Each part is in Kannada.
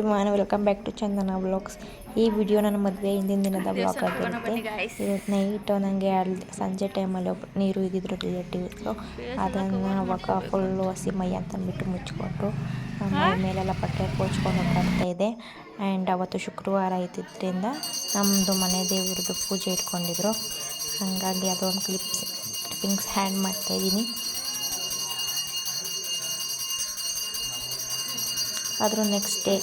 Everyone welcome back to Chandana vlogs ಈ ವಿಡಿಯೋ ನನ್ನ ಮದುವೆ ಹಿಂದಿನ ದಿನದ ವ್ಲಾಗ್ ಆಗಿರುತ್ತೆ. ಇವತ್ತು ನೈಟು ನನಗೆ ಅಲ್ಲಿ ಸಂಜೆ ಟೈಮಲ್ಲಿ ಒಬ್ಬ ನೀರು ಇದ್ದಿದ್ರು ರಿಲೇಟಿವ್ಸು ಅದನ್ನು ಅವಾಗ ಫುಲ್ಲು ಹಸಿ ಮೈ ಅಂತ ಅಂದ್ಬಿಟ್ಟು ಮುಚ್ಚಿಕೊಟ್ರು ಮೈ ಮೇಲೆಲ್ಲ ಪಟ್ಟೆ ಕೋಚ್ಕೊಂಡು ಬರ್ತಾ ಇದೆ. ಆ್ಯಂಡ್ ಅವತ್ತು ಶುಕ್ರವಾರ ಇದ್ದಿದ್ದರಿಂದ ನಮ್ಮದು ಮನೆ ದೇವ್ರದ್ದು ಪೂಜೆ ಇಟ್ಕೊಂಡಿದ್ರು. ಹಾಗಾಗಿ ಅದೊಂದು ಕ್ಲಿಪ್ಸ್ ಕ್ಲಿಪ್ಪಿಂಗ್ಸ್ ಹ್ಯಾಂಡ್ ಮಾಡ್ತಾ ಇದ್ದೀನಿ. ಆದರೂ ನೆಕ್ಸ್ಟ್ ಡೇ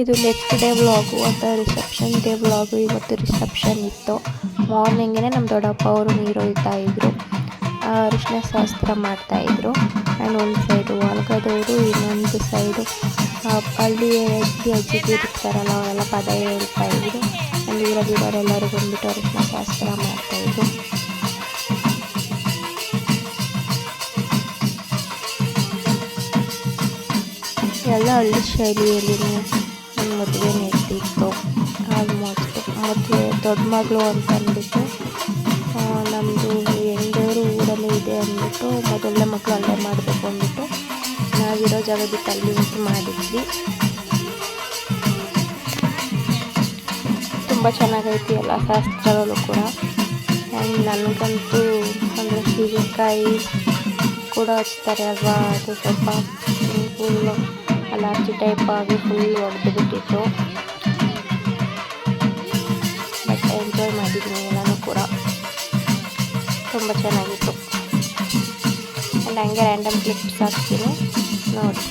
ಇದು ನೆಕ್ಸ್ಟ್ ಡೇ ವ್ಲಾಗು ಅಂತ ರಿಸೆಪ್ಷನ್ ಡೇ ವ್ಲಾಗು ಇವತ್ತು ರಿಸೆಪ್ಷನ್ ಇತ್ತು. ಮಾರ್ನಿಂಗೇ ನಮ್ಮ ದೊಡ್ಡಪ್ಪ ಅವರು ನೀರು ಹೊಯ್ತಾ ಇದ್ರು. ಅರಿಶಿನ ಶಾಸ್ತ್ರ ಮಾಡ್ತಾಯಿದ್ರು ಆ್ಯಂಡ್ ಒಂದು ಸೈಡು ಒಳಗದವರು, ಇನ್ನೊಂದು ಸೈಡು ಅಲ್ಲಿ ಅಜ್ಜಿ ಅಜ್ಜಿ ಇರ್ತಾರಲ್ಲ ಅವರೆಲ್ಲ ಪದ ಹೇಳ್ತಾ ಇದ್ರು. ಊರಲ್ಲಿರೋರೆಲ್ಲರೂ ಬಂದ್ಬಿಟ್ಟು ಅರಿಶಿನ ಶಾಸ್ತ್ರ ಮಾಡ್ತಾಯಿದ್ರು ಎಲ್ಲ ಹಳ್ಳಿ ಶೈಲಿಯಲ್ಲಿ ಮದುವೆ ನಡೆದಿತ್ತು ಆಲ್ಮೋಸ್ಟ್ ಮದುವೆ ದೊಡ್ಡ ಮಗಳು ಅಂತ ಅಂದ್ಬಿಟ್ಟು ನಮ್ಮದು ಹೆಂಡವರು ಊರಲ್ಲೇ ಇದೆ ಅಂದ್ಬಿಟ್ಟು ಮೊದಲನೇ ಮಕ್ಕಳು ಅಲ್ಲೇ ಮಾಡಬೇಕು ಅಂದ್ಬಿಟ್ಟು ನಾವಿರೋ ಜಾಗದಲ್ಲಿ ಅಲ್ಲಿ ಉಂಟು ಮಾಡಿದ್ವಿ. ತುಂಬ ಚೆನ್ನಾಗೈತಿ ಎಲ್ಲ ಶಾಸ್ತ್ರಗಳು ಕೂಡ. ಆ್ಯಂಡ್ ನನಗಂತೂ ಅಂದರೆ ಸೀಗೆಕಾಯಿ ಕೂಡ ಹಚ್ತಾರೆ ಅಲ್ವಾ? ಅದು ಸ್ವಲ್ಪ ಫುಲ್ಲು ಅಲಾಚಿ ಟೈಪ್ ಆಗಿ ಫುಲ್ ಒಡೆದು ಬಿಟ್ಟಿತ್ತು ಬಟ್ ಎಂಜಾಯ್ ಮಾಡಿದ್ದೀನಿ ಎಲ್ಲನೂ ಕೂಡ. ತುಂಬ ಚೆನ್ನಾಗಿತ್ತು. ಆ್ಯಂಡ್ ಹಂಗೆ ರ್ಯಾಂಡಮ್ ಕ್ಲಿಪ್ಸ್ ಹಾಕ್ತೀನಿ, ನೋಡಿ.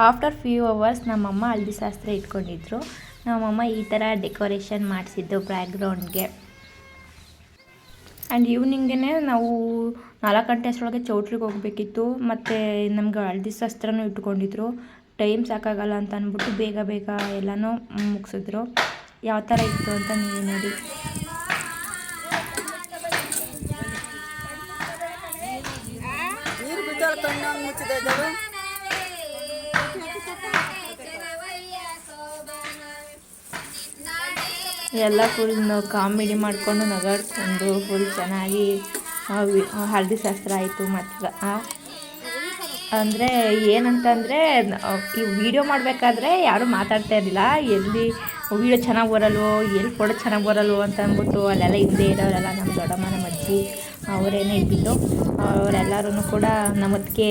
After few hours ನಮ್ಮಮ್ಮ ಹಲ್ದಿ ಶಾಸ್ತ್ರ ಇಟ್ಕೊಂಡಿದ್ರು. ನಮ್ಮಮ್ಮ ಈ ಥರ ಡೆಕೋರೇಷನ್ ಮಾಡಿಸಿದ್ದು ಬ್ಯಾಕ್ಗ್ರೌಂಡ್ಗೆ ಆ್ಯಂಡ್ ಈವ್ನಿಂಗೇ ನಾವು ನಾಲ್ಕು ಗಂಟೆ ಅಷ್ಟರೊಳಗೆ ಚೌಟ್ರಿಗೆ ಹೋಗಬೇಕಿತ್ತು. ಮತ್ತು ನಮ್ಗೆ ಹಳದಿ ಶಾಸ್ತ್ರನೂ ಇಟ್ಕೊಂಡಿದ್ರು. ಟೈಮ್ ಸಾಕಾಗಲ್ಲ ಅಂತ ಅಂದ್ಬಿಟ್ಟು ಬೇಗ ಬೇಗ ಎಲ್ಲನೂ ಮುಗಿಸಿದ್ರು. ಯಾವ ಥರ ಇತ್ತು ಅಂತ ನೀವು ನೋಡಿ. ಎಲ್ಲ ಫುಲ್ ಕಾಮಿಡಿ ಮಾಡಿಕೊಂಡು ನಗಾಡ್ಕೊಂಡು ಫುಲ್ ಚೆನ್ನಾಗಿ ಹಳದಿ ಶಾಸ್ತ್ರ ಆಯಿತು ಮತ್ತು ಅಂದರೆ ಏನಂತಂದರೆ ಈ ವಿಡಿಯೋ ಮಾಡಬೇಕಾದ್ರೆ ಯಾರೂ ಮಾತಾಡ್ತಾ ಇರಲಿಲ್ಲ. ಎಲ್ಲಿ ವಿಡಿಯೋ ಚೆನ್ನಾಗಿ ಬರಲ್ವೋ, ಎಲ್ಲಿ ಫೋಟೋ ಚೆನ್ನಾಗಿ ಬರಲ್ವೋ ಅಂತ ಅಂದ್ಬಿಟ್ಟು ಅಲ್ಲೆಲ್ಲ ಇದ್ದೇ ಇರೋರೆಲ್ಲ ನಮ್ಮ ದೊಡ್ಡಮ್ಮ ನಮ್ಮ ಅಜ್ಜಿ, ಅವರೇನೇ ಇದ್ದಿದ್ದು ಅವರೆಲ್ಲರೂ ಕೂಡ ನಮ್ಮ ಅತ್ತಿಗೆ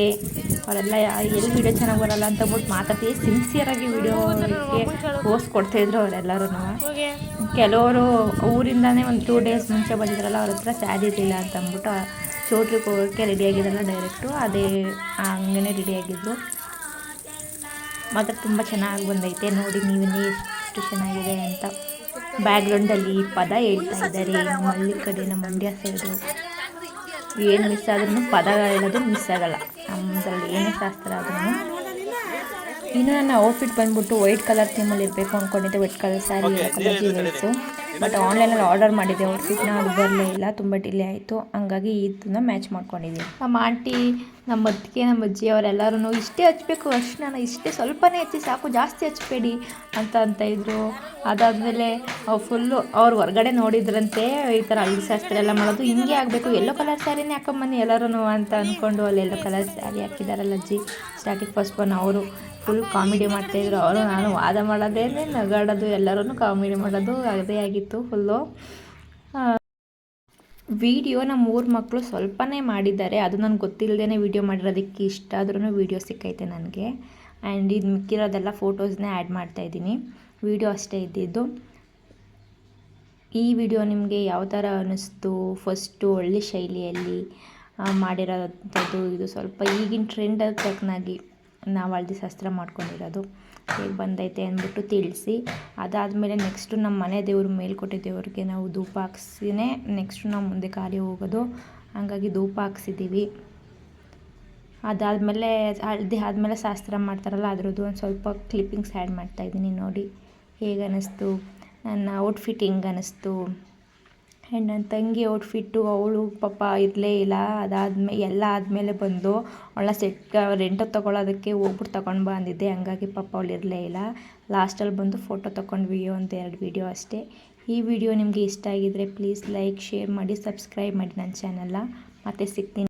ಅವರೆಲ್ಲ ಎಲ್ಲಿ ವಿಡಿಯೋ ಚೆನ್ನಾಗಿ ಬರಲ್ಲ ಅಂತ ಅಂದ್ಬಿಟ್ಟು ಮಾತಾಡ್ತೀವಿ ಸಿನ್ಸಿಯರಾಗಿ ವಿಡಿಯೋಗೆ ಪೋಸ್ಟ್ ಕೊಡ್ತಾಯಿದ್ರು ಅವರೆಲ್ಲರೂ ಕೆಲವರು ಊರಿಂದನೇ ಒಂದು ಟೂ ಡೇಸ್ ಮುಂಚೆ ಬಂದಿದ್ರಲ್ಲ ಅವ್ರ ಹತ್ರ ಸ್ಯಾರಿ ಇರಲಿಲ್ಲ ಅಂತ ಅಂದ್ಬಿಟ್ಟು ಚೋಟ್ರಿಗೆ ಹೋಗೋಕ್ಕೆ ರೆಡಿ ಆಗಿದ್ರಲ್ಲ ಡೈರೆಕ್ಟು ಅದೇ ಹಂಗೇ ರೆಡಿ ಆಗಿದ್ದರು ಮಾತ್ರ ತುಂಬ ಚೆನ್ನಾಗಿ ಬಂದೈತೆ ನೋಡಿ ನೀವೇ ಎಷ್ಟು ಚೆನ್ನಾಗಿದೆ ಅಂತ. ಬ್ಯಾಕ್ಗ್ರೌಂಡಲ್ಲಿ ಪದ ಹೇಳ್ತಾ ಇದ್ದಾರೆ ಹಳ್ಳಿ ಕಡೆ ನಮ್ಮ ಮಂಡ್ಯ ಸೈಡು ಏನು ಮಿಸ್ ಆದ್ರೂ ಪದ ಹೇಳೋದು ಮಿಸ್ ಆಗಲ್ಲ. ನಮ್ಮದ್ರಲ್ಲಿ ಏನೇ ಶಾಸ್ತ್ರ ಆದ್ರೂ. ಇನ್ನು ನನ್ನ ಔಟ್ಫಿಟ್ ಬಂದ್ಬಿಟ್ಟು ವೈಟ್ ಕಲರ್ ಥೀಮಲ್ಲಿ ಇರಬೇಕು ಅಂದ್ಕೊಂಡಿದ್ದೆ white colour saree colour jewels but ಆನ್ಲೈನಲ್ಲಿ ಆರ್ಡರ್ ಮಾಡಿದ್ದೆ ಔಟ್ಫಿಟ್ನ ಅದು ಬರಲೇ ಇಲ್ಲ, ತುಂಬ ಡಿಲೇ ಆಯಿತು. ಹಂಗಾಗಿ ಇದನ್ನ ಮ್ಯಾಚ್ ಮಾಡ್ಕೊಂಡಿದ್ದೀನಿ ನಮ್ಮ ಆಂಟಿ ನಮ್ಮ ಅತ್ತಿಗೆ, ನಮ್ಮ ಅಜ್ಜಿ ಅವರೆಲ್ಲರೂ ಇಷ್ಟೇ ಹಚ್ಚಬೇಕು ಅಷ್ಟು ನಾನು ಇಷ್ಟೇ, ಸ್ವಲ್ಪನೇ ಹಚ್ಚಿ ಸಾಕು, ಜಾಸ್ತಿ ಹಚ್ಚಬೇಡಿ ಅಂತ ಅಂತ ಇದ್ರು. ಅದಾದಮೇಲೆ ಫುಲ್ಲು ಅವ್ರು ಹೊರಗಡೆ ನೋಡಿದ್ರಂತೆ, ಈ ಥರ ಅಲ್ಲಿ ಶಾಸ್ತ್ರ ಎಲ್ಲ ಮಾಡೋದು, ಹಿಂಗೆ ಆಗಬೇಕು ಎಲ್ಲೋ ಕಲರ್ ಸ್ಯಾರಿನೇ ಹಾಕೊಂಬನ್ನಿ ಎಲ್ಲರೂ ಅಂತ ಅಂದ್ಕೊಂಡು ಅಲ್ಲಿ ಎಲ್ಲೋ ಕಲರ್ ಸ್ಯಾರಿ ಹಾಕಿದಾರಲ್ಲ ಅಜ್ಜಿ ಸ್ಟಾರ್ಟಿಂಗ್ ಫಸ್ಟ್ ಒನ್ ಅವರು. ಫುಲ್ ಕಾಮಿಡಿ ಮಾಡ್ತಾಯಿದ್ರು. ಅವರು ನಾನು ವಾದ ಮಾಡೋದೇನೆ ನಗಾಡೋದು ಎಲ್ಲರೂ ಕಾಮಿಡಿ ಮಾಡೋದು ಅದೇ ಆಗಿತ್ತು ಫುಲ್ಲು ವಿಡಿಯೋ ನಮ್ಮ ಮೂರು ಮಕ್ಕಳು ಸ್ವಲ್ಪನೇ ಮಾಡಿದ್ದಾರೆ. ಅದು ನನಗೆ ಗೊತ್ತಿಲ್ಲದೇ ವಿಡಿಯೋ ಮಾಡಿರೋದಕ್ಕೆ ಇಷ್ಟ ಆದ್ರೂ ವಿಡಿಯೋ ಸಿಕ್ಕೈತೆ ನನಗೆ. ಆ್ಯಂಡ್ ಇದು ಮಿಕ್ಕಿರೋದೆಲ್ಲ ಫೋಟೋಸ್ನೇ ಆ್ಯಡ್ ಮಾಡ್ತಾಯಿದ್ದೀನಿ ವಿಡಿಯೋ ಅಷ್ಟೇ ಇದ್ದಿದ್ದು. ಈ ವಿಡಿಯೋ ನಿಮಗೆ ಯಾವ ಥರ ಅನ್ನಿಸ್ತು? ಫಸ್ಟು ಒಳ್ಳೆ ಶೈಲಿಯಲ್ಲಿ ಮಾಡಿರೋಂಥದ್ದು, ಇದು ಸ್ವಲ್ಪ ಈಗಿನ ಟ್ರೆಂಡ್ ತಕ್ಕನಾಗಿ. ನಾವು ಹಳ್ದಿ ಶಾಸ್ತ್ರ ಮಾಡ್ಕೊಂಡಿರೋದು. ಹೇಗೆ ಬಂದೈತೆ ಅಂದ್ಬಿಟ್ಟು ತಿಳಿಸಿ. ಅದಾದಮೇಲೆ ನೆಕ್ಸ್ಟು ನಮ್ಮ ಮನೆ ದೇವ್ರ ಮೇಲ್ಕೋಟೆ ದೇವ್ರಿಗೆ ನಾವು ಧೂಪ ಹಾಕ್ಸಿನೇ ನೆಕ್ಸ್ಟು ನಾವು ಮುಂದೆ ಕಾರ್ಯ ಹೋಗೋದು. ಹಂಗಾಗಿ ಧೂಪ ಹಾಕ್ಸಿದ್ದೀವಿ ಅದಾದಮೇಲೆ ಹಳದಿ ಆದಮೇಲೆ ಶಾಸ್ತ್ರ ಮಾಡ್ತಾರಲ್ಲ, ಅದರದ್ದು ಒಂದು ಸ್ವಲ್ಪ ಕ್ಲಿಪ್ಪಿಂಗ್ಸ್ ಆ್ಯಡ್ ಮಾಡ್ತಾಯಿದ್ದೀನಿ ನೋಡಿ. ಹೇಗೆ ಅನ್ನಿಸ್ತು ನನ್ನ ಔಟ್ಫಿಟ್ ಹೆಂಗೆ ಅನ್ನಿಸ್ತು ಆ್ಯಂಡ್ ನನ್ನ ತಂಗಿ ಔಟ್ಫಿಟ್ಟು, ಅವಳು ಪಾಪ ಇರಲೇ ಇಲ್ಲ. ಅದಾದ್ಮೇಲೆ ಎಲ್ಲ ಆದಮೇಲೆ ಬಂದು ಅವಳ ಸೆಟ್ ರೆಂಟ್ ತೊಗೊಳೋದಕ್ಕೆ ಹೋಗ್ಬಿಟ್ಟು ತಗೊಂಡು ಬಂದಿದ್ದೆ. ಹಂಗಾಗಿ ಪಾಪ ಅವಳು ಇರಲೇ ಇಲ್ಲ. ಲಾಸ್ಟಲ್ಲಿ ಬಂದು ಫೋಟೋ ತೊಗೊಂಡ್ವಿ ಒಂದು ಎರಡು ವೀಡಿಯೋ ಅಷ್ಟೇ. ಈ ವಿಡಿಯೋ ನಿಮಗೆ ಇಷ್ಟ ಆಗಿದ್ದರೆ ಪ್ಲೀಸ್ ಲೈಕ್ ಶೇರ್ ಮಾಡಿ ಸಬ್ಸ್ಕ್ರೈಬ್ ಮಾಡಿ ನನ್ನ ಚಾನಲ್ನ ಮತ್ತೆ ಸಿಗ್ತೀನಿ.